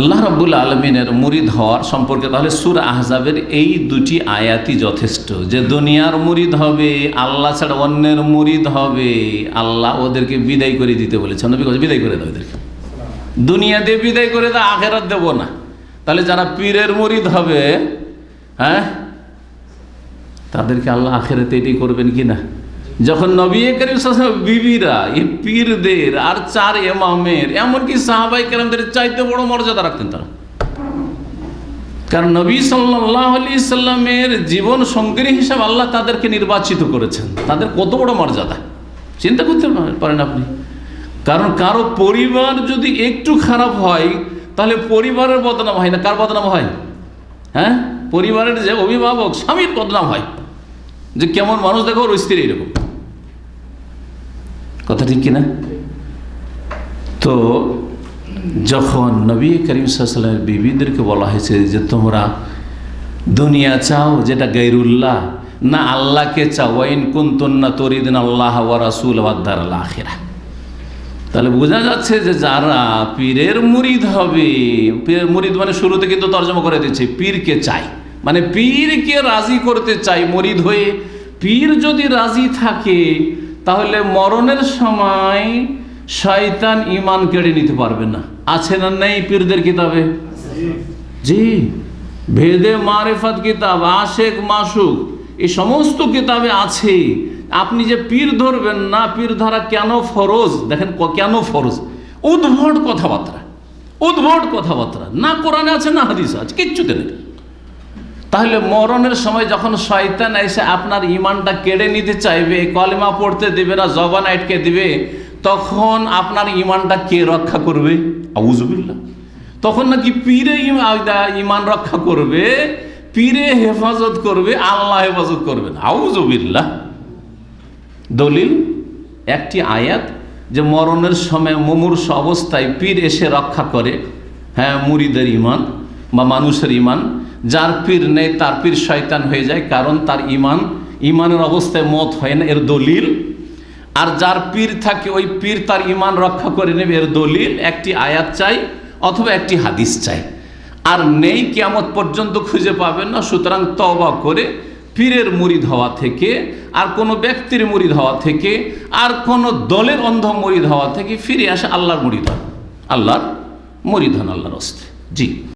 আল্লাহ রাব্বুল আলমিনের মুরিদ হওয়ার সম্পর্কে তাহলে সুর আহজাবের এই দুটি আয়াতই যথেষ্ট। যে দুনিয়ার মুরিদ হবে, আল্লাহ ছাড়া অন্যের মুরিদ হবে, আল্লাহ ওদেরকে বিদায় করে দিতে বলেছেন। বিদায় করে দাও ওদেরকে দুনিয়া দিয়ে বিদায় করে দাও, আখেরাত দেব না। তাহলে যারা পীরের মুরিদ হবে হ্যাঁ তাদেরকে আল্লাহ আখেরাতে এটি করবেন কি না? যখন নবী করিম বিবিরা, এই পীরদের আর চার এমামের এমনকি সাহাবাই কেরামদের চাইতে বড় মর্যাদা রাখতেন তারা। কারণ নবী সাল্লাহ আলি সাল্লামের জীবন সঙ্গী হিসাবে আল্লাহ তাদেরকে নির্বাচিত করেছেন। তাদের কত বড় মর্যাদা? চিন্তা করতে পারেন আপনি। কারণ কারও পরিবার যদি একটু খারাপ হয়, তাহলে পরিবারের বদনাম হয় না। কার বদনাম হয়? হ্যাঁ? পরিবারের যে অভিভাবক, স্বামীর বদনাম হয়। যে কেমন মানুষ দেখো, ওর স্ত্রী এরকম। কথা ঠিক কিনা? তো যখন নবী করিম সাল্লামের বিবিদেরকে বলা হয়েছে যে তোমরা দুনিয়া চাও যেটা গৈরুল্লাহ না আল্লাহকে চাও ওয়াইন কুন্তন্না তরিদিন আল্লাহ ওয়া রাসুল ওয়াদ্দার আল্লাহ আখেরা। তাহলে বোঝা যাচ্ছে যে যারা পীরের মুরিদ হবে, পীরের মুরিদ মানে শুরুতে কিন্তু তর্জমা করে দিচ্ছে, পীরকে চাই। মানে পীরকে রাজি করতে চাই মুরিদ হয়ে। পীর যদি রাজি থাকে তাহলে মরণের সময় শয়তান ইমান কেড়ে নিতে পারবে না। আছে না নেই পীরদের কিতাবে? জি। ভেদে মারেফাত কিতাব, আশেক, মাসুক, এই সমস্ত কিতাবে আছে। আপনি যে পীর ধরবেন না পীর ধরা কেন ফরজ? দেখেন কেন ফরজ? উদ্ভট কথাবার্তা। উদ্ভট কথাবার্তা। না কোরআনে আছে, না হাদিস আছে, কিচ্ছুতে নেই। তাহলে মরণের সময় যখন শয়তান এসে আপনার ইমানটা কেড়ে নিতে চাইবে, কলেমা পড়তে দেবে না, জবান আটকে দিবে, তখন আপনার ইমানটা কে রক্ষা করবে? আউজবিল্লা তখন নাকি পীরে ইমা- ইমান রক্ষা করবে, পীরে হেফাজত করবে, আল্লাহ হেফাজত করবে আউজবিল্লা দলিল, একটি আয়াত যে মরণের সময় মুমূর্ষ অবস্থায় পীর এসে রক্ষা করে হ্যাঁ মুরিদের ইমান বা মানুষের ইমান। যার পীর নেই, তার পীর শয়তান হয়ে যায়, কারণ তার ইমান ইমানের অবস্থায় মত হয় না, এর দলিল। আর যার পীর থাকে, ওই পীর তার ইমান রক্ষা করে নেবে, এর দলিল। একটি আয়াত চাই, অথবা একটি হাদিস চাই। আর নেই কেমত পর্যন্ত খুঁজে পাবেন না, সুতরাং তবা করে পীরের মুরিদ হওয়া থেকে, আর কোনো ব্যক্তির মুরিদ হওয়া থেকে, আর কোনো দলের অন্ধ মুরিদ হওয়া থেকে ফিরে আসে আল্লাহর মুড়ি আল্লাহর হন আল্লাহর অস্তে জি।